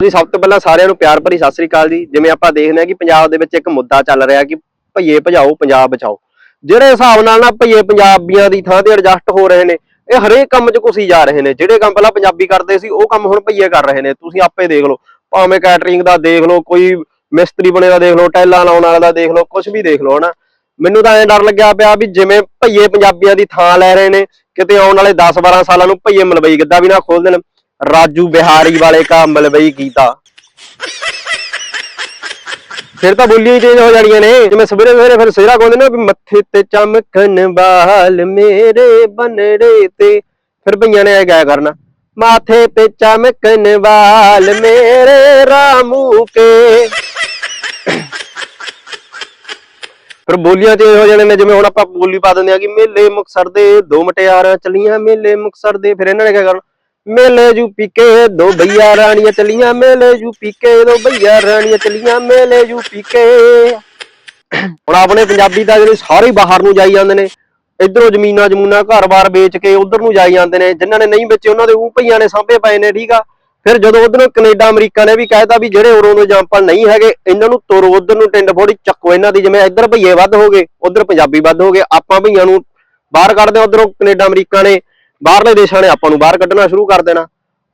ਜੀ ਸਭ ਤੋਂ ਪਹਿਲਾਂ ਸਾਰਿਆਂ ਨੂੰ ਪਿਆਰ ਭਰੀ ਸਤਿ ਸ੍ਰੀ ਅਕਾਲ ਜੀ। ਜਿਵੇਂ ਆਪਾਂ ਦੇਖਦੇ ਹਾਂ ਕਿ ਪੰਜਾਬ ਦੇ ਵਿੱਚ ਇੱਕ ਮੁੱਦਾ ਚੱਲ ਰਿਹਾ ਕਿ ਭਈਏ ਭਜਾਓ, ਪੰਜਾਬ ਬਚਾਓ। ਜਿਹੜੇ ਹਿਸਾਬ ਨਾਲ ਨਾ ਭਈਏ ਪੰਜਾਬੀਆਂ ਦੀ ਥਾਂ ਤੇ ਐਡਜਸਟ ਹੋ ਰਹੇ ਨੇ, ਇਹ ਹਰੇਕ ਕੰਮ 'ਚ ਘੁਸੀ ਜਾ ਰਹੇ ਨੇ। ਜਿਹੜੇ ਕੰਮ ਪਹਿਲਾਂ ਪੰਜਾਬੀ ਕਰਦੇ ਸੀ, ਉਹ ਕੰਮ ਹੁਣ ਭਈਏ ਕਰ ਰਹੇ ਨੇ। ਤੁਸੀਂ ਆਪੇ ਦੇਖ ਲਓ, ਭਾਵੇਂ ਕੈਟਰਿੰਗ ਦਾ ਦੇਖ ਲਓ, ਕੋਈ ਮਿਸਤਰੀ ਬਣੇ ਦਾ ਦੇਖ ਲਓ ਟੈਲਾਂ ਲਾਉਣ ਵਾਲਾ ਦਾ ਦੇਖ ਲਓ ਕੁਝ ਵੀ ਦੇਖ ਲਓ, ਹਨਾ? ਮੈਨੂੰ ਤਾਂ ਐਂ ਡਰ ਲੱਗਿਆ ਪਿਆ ਵੀ ਜਿਵੇਂ ਭਈਏ ਪੰਜਾਬੀਆਂ ਦੀ ਥਾਂ ਲੈ ਰਹੇ ਨੇ, ਕਿਤੇ ਆਉਣ ਵਾਲੇ 10-12 ਸਾਲਾਂ ਨੂੰ ਭਈਏ ਮਲਬਈ ਗੱਦਾ ਵੀ ਨਾ ਖੋਲ ਦੇਣ। ਰਾਜੂ ਬਿਹਾਰੀ ਵਾਲੇ ਕਾ ਮਲਬਈ ਕੀਤਾ ਫਿਰ ਤਾਂ ਬੋਲੀਆਂ ਹੀ ਚੇਂਜ ਹੋ ਜਾਣੀਆਂ ਨੇ। ਜਿਵੇਂ ਸਵੇਰੇ ਸਵੇਰੇ ਫਿਰ ਸਿਹਰਾ ਗਾਉਂਦੇ ਨੇ ਵੀ ਮੱਥੇ ਤੇ ਚਮਕਣ ਬਾਲ ਮੇਰੇ ਬਨੜੇ ਤੇ। ਫਿਰ ਭਈਆਂ ਨੇ ਇਹ ਗਾਇਆ ਕਰਨਾ, ਮਾਥੇ ਤੇ ਚਮਕਣ ਬਾਲ ਮੇਰੇ ਰਾਮੂ ਕੇ। ਫਿਰ ਬੋਲੀਆਂ ਚੇਂਜ ਹੋ ਜਾਣੇ ਨੇ, ਜਿਵੇਂ ਹੁਣ ਆਪਾਂ ਬੋਲੀ ਪਾ ਦਿੰਦੇ ਆ ਕਿ ਮੇਲੇ ਮੁਕਸਰ ਦੇ ਦੋ ਮਟਿਆਰਾਂ ਚਲੀਆਂ, ਮੇਲੇ ਮੁਕਸਰ ਦੇ। ਫਿਰ ਇਹਨਾਂ ਨੇ ਕਿਆ ਕਰਨਾ ਮੇਲੇ ਜੂ ਪੀਕੇ ਦੋ ਭਈਆ ਰਾਣੀਆਂ ਚਲੀਆਂ, ਮੇਲੇ ਜੂ ਪੀਕੇ ਦੋ ਭਈਆ ਰਾਣੀਆਂ ਚਲੀਆਂ, ਮੇਲੇ ਜੂ ਪੀਕੇ। ਹੁਣ ਆਪਣੇ ਪੰਜਾਬੀ ਤਾਂ ਜਿਹੜੇ ਸਾਰੇ ਬਾਹਰ ਨੂੰ ਜਾਈ ਜਾਂਦੇ ਨੇ, ਇਧਰੋਂ ਜ਼ਮੀਨਾਂ ਜਮੂਨਾ ਘਰ-ਬਾਰ ਵੇਚ ਕੇ ਉਧਰ ਨੂੰ ਜਾਈ ਜਾਂਦੇ ਨੇ, ਜਿਨ੍ਹਾਂ ਨੇ ਨਹੀਂ ਵੇਚੇ ਉਹਨਾਂ ਦੇ ਉਹ ਭਈਆਂ ਨੇ ਸਾਂਭੇ ਪਏ ਨੇ, ਠੀਕ ਆ? ਫਿਰ ਜਦੋਂ ਉਧਰੋਂ ਕੈਨੇਡਾ, ਅਮਰੀਕਾ ਨੇ ਵੀ ਕਹਿਤਾ ਵੀ ਜਿਹੜੇ ਉਰੋਂ ਦੇ ਜੰਪਲ ਨਹੀਂ ਹੈਗੇ, ਇਹਨਾਂ ਨੂੰ ਤੁਰ, ਉਧਰ ਨੂੰ ਟਿੰਡ ਫੋੜੀ ਚੱਕੋ ਇਹਨਾਂ ਦੀ, ਜਿਵੇਂ ਇੱਧਰ ਭਈਏ ਵੱਧ ਹੋ ਗਏ, ਉਧਰ ਪੰਜਾਬੀ ਵੱਧ ਹੋ ਗਏ, ਆਪਾਂ ਭਈਆਂ ਨੂੰ ਬਾਹਰ ਕੱਢਦੇ ਉਧਰੋਂ ਕੈਨੇਡਾ, ਅਮਰੀਕਾ ਨੇ ਬਾਹਰਲੇ ਦੇਸ਼ਾਂ ਨੇ ਆਪਾਂ ਨੂੰ ਬਾਹਰ ਕੱਢਣਾ ਸ਼ੁਰੂ ਕਰ ਦੇਣਾ।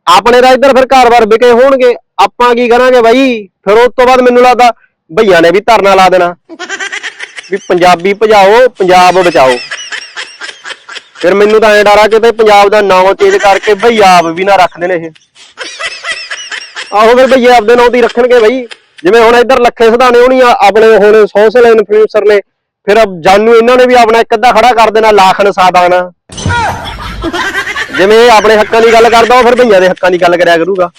ਆਪਣੇ ਤਾਂ ਇੱਧਰ ਫਿਰ ਘਰ-ਬਾਰ ਵਿਕੇ ਹੋਣਗੇ। ਆਪਾਂ ਕੀ ਕਰਾਂਗੇ ਬਾਈ? ਫਿਰ ਉਸ ਤੋਂ ਬਾਅਦ ਮੈਨੂੰ ਲੱਗਦਾ ਭਈਆਂ ਨੇ ਵੀ ਧਰਨਾ ਲਾ ਦੇਣਾ। ਵੀ ਪੰਜਾਬੀ ਭਜਾਓ, ਪੰਜਾਬ ਬਚਾਓ। ਫਿਰ ਮੈਨੂੰ ਤਾਂ ਐਂ ਡਰ ਕਿਤੇ ਪੰਜਾਬ ਦਾ ਨਾਮ ਚੇਂਜ ਕਰਕੇ ਭਈਆਬ ਵੀ ਨਾ ਰੱਖ ਦੇਣ ਇਹ। ਆਹੋ ਫਿਰ ਭਈਏ ਆਪਦੇ ਨਾਂ ਦੀ ਰੱਖਣਗੇ ਬਈ। ਜਿਵੇਂ ਹੁਣ ਇੱਧਰ ਲੱਖੇ ਸਧਾਣੇ ਹੋਣੀ ਆ, ਆਪਣੇ ਹੁਣ ਸੋਸ਼ਲ ਇਨਫਲੂਐਂਸਰ ਨੇ। ਫਿਰ ਜਾਨੂ ਇਹਨਾਂ ਨੇ ਵੀ ਆਪਣਾ ਇੱਕ ਅੱਧਾ ਖੜਾ ਕਰ ਦੇਣਾ ਲਾਖਨ ਸਾਦਾਨਾ ਜਿਵੇਂ ਇਹ ਆਪਣੇ ਹੱਕਾਂ ਦੀ ਗੱਲ ਕਰਦਾ, ਉਹ ਫਿਰ ਭਈਆਂ ਦੇ ਹੱਕਾਂ ਦੀ ਗੱਲ ਕਰਿਆ ਕਰੂਗਾ।